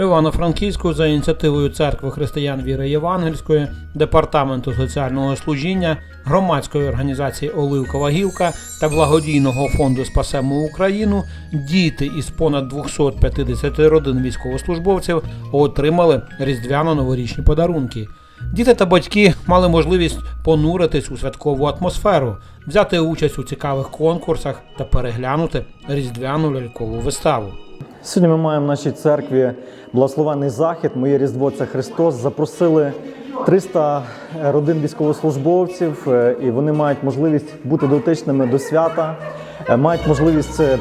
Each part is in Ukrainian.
Івано-Франківську за ініціативою церкви християн віри Євангельської, департаменту соціального служіння, громадської організації Оливкова гілка та благодійного фонду Спасемо Україну діти із понад 250 родин військовослужбовців отримали різдвяно-новорічні подарунки. Діти та батьки мали можливість понуритись у святкову атмосферу, взяти участь у цікавих конкурсах та переглянути різдвяну лялькову виставу. Сьогодні ми маємо в нашій церкві благословенний захід. Моє Різдво це Христос. Запросили 300 родин військовослужбовців, е, і вони мають можливість бути дотичними до свята, е, мають можливість е,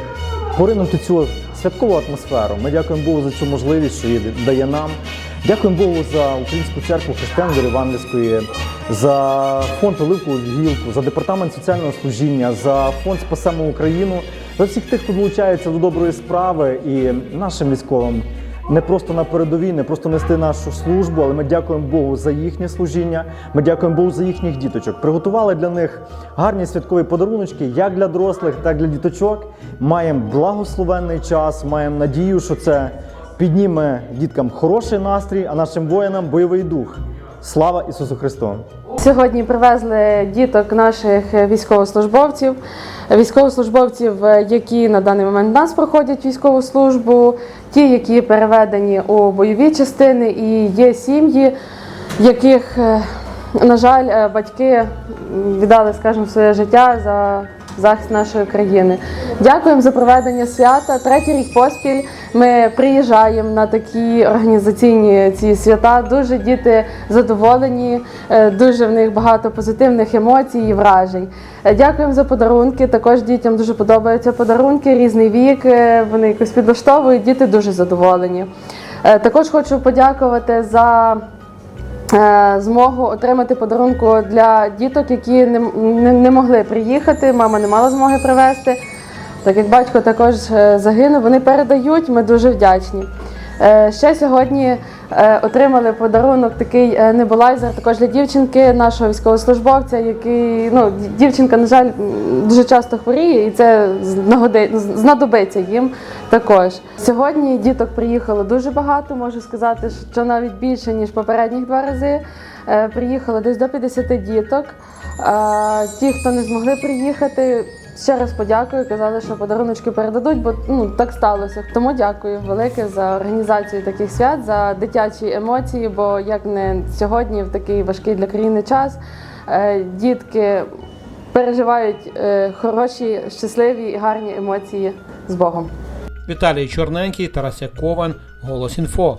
поринути цю святкову атмосферу. Ми дякуємо Богу за цю можливість, що її дає нам. Дякуємо Богу за українську церкву християн Євангельської, за фонд Оливкову гілку, за департамент соціального служіння, за фонд Спасемо Україну, за всіх тих, хто долучається до доброї справи і нашим військовим. Не просто на передовій, не просто нести нашу службу, але ми дякуємо Богу за їхнє служіння. Ми дякуємо Богу за їхніх діточок. Приготували для них гарні святкові подаруночки, як для дорослих, так і для діточок. Маємо благословенний час, маємо надію, що це підніме діткам хороший настрій, а нашим воїнам бойовий дух. Слава Ісусу Христу! Сьогодні привезли діток наших військовослужбовців, військовослужбовців, е, які на даний момент нас проходять військову службу, ті, які переведені у бойові частини, і є сім'ї, яких, е, на жаль, е, батьки віддали, скажімо, своє життя за захист нашої країни. Дякуємо за проведення свята. Третій рік поспіль ми приїжджаємо на такі організаційні ці свята. Дуже діти задоволені, е, дуже в них багато позитивних емоцій і вражень. Е, Дякуємо за подарунки. Також дітям дуже подобаються подарунки, різний вік. е, Вони якось підлаштовують. Діти дуже задоволені. Також хочу подякувати за змогу отримати подарунку для діток, які не, не, не могли приїхати. Мама не мала змоги привезти. Так як батько також е, загинув, вони передають. Ми дуже вдячні. Е, Ще сьогодні е, отримали подарунок такий е, небулайзер також для дівчинки, нашого військовослужбовця, який ну дівчинка, на жаль, дуже часто хворіє, і це знадобиться їм також. Сьогодні діток приїхало дуже багато, можу сказати, що навіть більше ніж попередніх два рази. Е, Приїхало десь до 50 діток. Е, Ті, хто не змогли приїхати, ще раз подякую. Казали, що подаруночки передадуть, бо ну так сталося. Тому дякую велике за організацію таких свят, за дитячі емоції. Бо як не сьогодні, в такий важкий для країни час, е, дітки переживають е, хороші, щасливі і гарні емоції з Богом. Віталій Чорненький, Тарас Якован, Голос Інфо.